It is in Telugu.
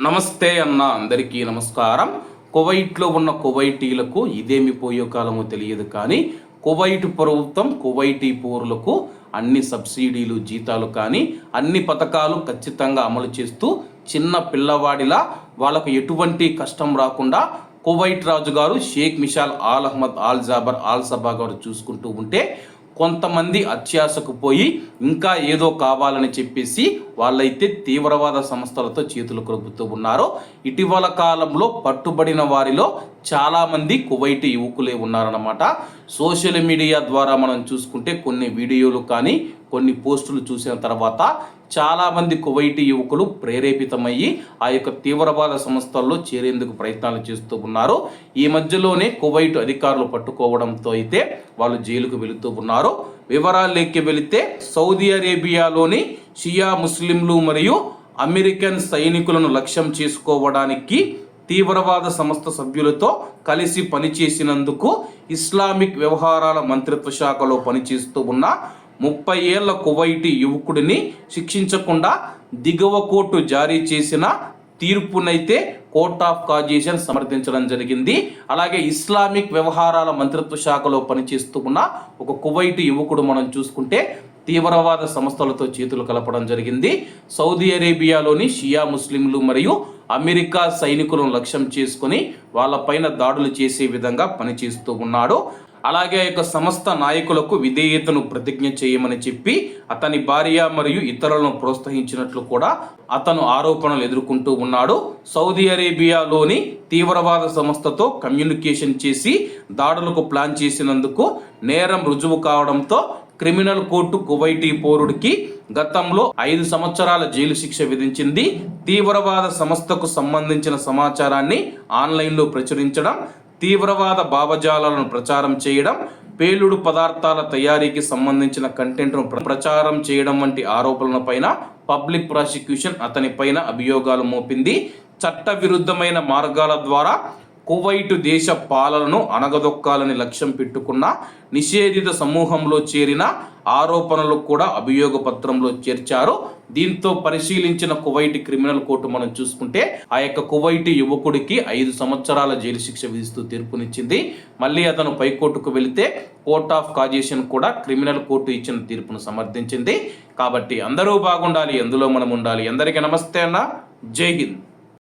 నమస్తే అన్న అందరికీ నమస్కారం. కువైట్లో ఉన్న కువైటీలకు ఇదేమి పోయే కాలమో తెలియదు కానీ కువైట్ ప్రభుత్వం కువైటీ పౌరులకు అన్ని సబ్సిడీలు జీతాలు కానీ అన్ని పథకాలు ఖచ్చితంగా అమలు చేస్తూ చిన్న పిల్లవాడిలా వాళ్ళకు ఎటువంటి కష్టం రాకుండా కువైట్ రాజు గారు Sheikh Mishal Al Ahmad Al Jaber Al Sabah గారు చూసుకుంటూ ఉంటే కొంతమంది అత్యాశకు పోయి ఇంకా ఏదో కావాలని చెప్పేసి వాళ్ళైతే తీవ్రవాద సంస్థలతో చేతులు కలుపుతూ ఉన్నారు ఇటీవల కాలంలో పట్టుబడిన వారిలో చాలామంది కువైట్ యువకులే ఉన్నారన్నమాట. సోషల్ మీడియా ద్వారా మనం చూసుకుంటే కొన్ని వీడియోలు కానీ కొన్ని పోస్టులు చూసిన తర్వాత చాలామంది కువైటీ యువకులు ప్రేరేపితమయ్యి ఆ యొక్క తీవ్రవాద సంస్థల్లో చేరేందుకు ప్రయత్నాలు చేస్తూ ఉన్నారు. ఈ మధ్యలోనే కువైట్ అధికారులు పట్టుకోవడంతో అయితే వాళ్ళు జైలుకు వెళుతూ ఉన్నారు. వివరాల్లోకి వెళితే సౌదీ అరేబియాలోని షియా ముస్లింలు మరియు అమెరికన్ సైనికులను లక్ష్యం చేసుకోవడానికి తీవ్రవాద సంస్థ సభ్యులతో కలిసి పనిచేసినందుకు ఇస్లామిక్ వ్యవహారాల మంత్రిత్వ శాఖలో పనిచేస్తూ ఉన్న ముప్పై ఏళ్ళ కువైటి యువకుడిని శిక్షించకుండా దిగువ కోర్టు జారీ చేసిన తీర్పునైతే కోర్ట్ ఆఫ్ కాజేషన్ సమర్థించడం జరిగింది. అలాగే ఇస్లామిక్ వ్యవహారాల మంత్రిత్వ శాఖలో పనిచేస్తూ ఉన్న ఒక కువైటు యువకుడు మనం చూసుకుంటే తీవ్రవాద సంస్థలతో చేతులు కలపడం జరిగింది. సౌదీ అరేబియాలోని షియా ముస్లింలు మరియు అమెరికా సైనికులను లక్ష్యం చేసుకుని వాళ్ళపైన దాడులు చేసే విధంగా పనిచేస్తూ ఉన్నాడు. అలాగే ఆ యొక్క సంస్థ నాయకులకు విధేయతను ప్రతిజ్ఞ చేయమని చెప్పి అతని భార్య మరియు ఇతరులను ప్రోత్సహించినట్లు కూడా అతను ఆరోపణలు ఎదుర్కొంటూ ఉన్నాడు. సౌదీ అరేబియాలోని తీవ్రవాద సంస్థతో కమ్యూనికేషన్ చేసి దాడులకు ప్లాన్ చేసినందుకు నేరం రుజువు కావడంతో క్రిమినల్ కోర్టు కువైటీ పౌరుడికి గతంలో ఐదు సంవత్సరాల జైలు శిక్ష విధించింది. తీవ్రవాద సంస్థకు సంబంధించిన సమాచారాన్ని ఆన్లైన్లో ప్రచురించడం తీవ్రవాద భావజాలాలను ప్రచారం చేయడం పేలుడు పదార్థాల తయారీకి సంబంధించిన కంటెంట్ను ప్ర- ప్రచారం చేయడం వంటి ఆరోపణలపైన పబ్లిక్ ప్రాసిక్యూషన్ అతనిపైన అభియోగాలు మోపింది. చట్ట విరుద్ధమైన మార్గాల ద్వారా కువైటు దేశ పాలనను అణగదొక్కాలని లక్ష్యం పెట్టుకున్న నిషేధిత సమూహంలో చేరిన ఆరోపణలు కూడా అభియోగ పత్రంలో చేర్చారు. దీంతో పరిశీలించిన కువైట్ క్రిమినల్ కోర్టు మనం చూసుకుంటే ఆ యొక్క కువైట్ యువకుడికి ఐదు సంవత్సరాల జైలు శిక్ష విధిస్తూ తీర్పునిచ్చింది. మళ్ళీ అతను పైకోర్టుకు వెళితే కోర్ట్ ఆఫ్ కాజేషన్ కూడా క్రిమినల్ కోర్టు ఇచ్చిన తీర్పును సమర్థించింది. కాబట్టి అందరూ బాగుండాలి ఎందులో మనం ఉండాలి. అందరికీ నమస్తే అన్న. జై హింద్.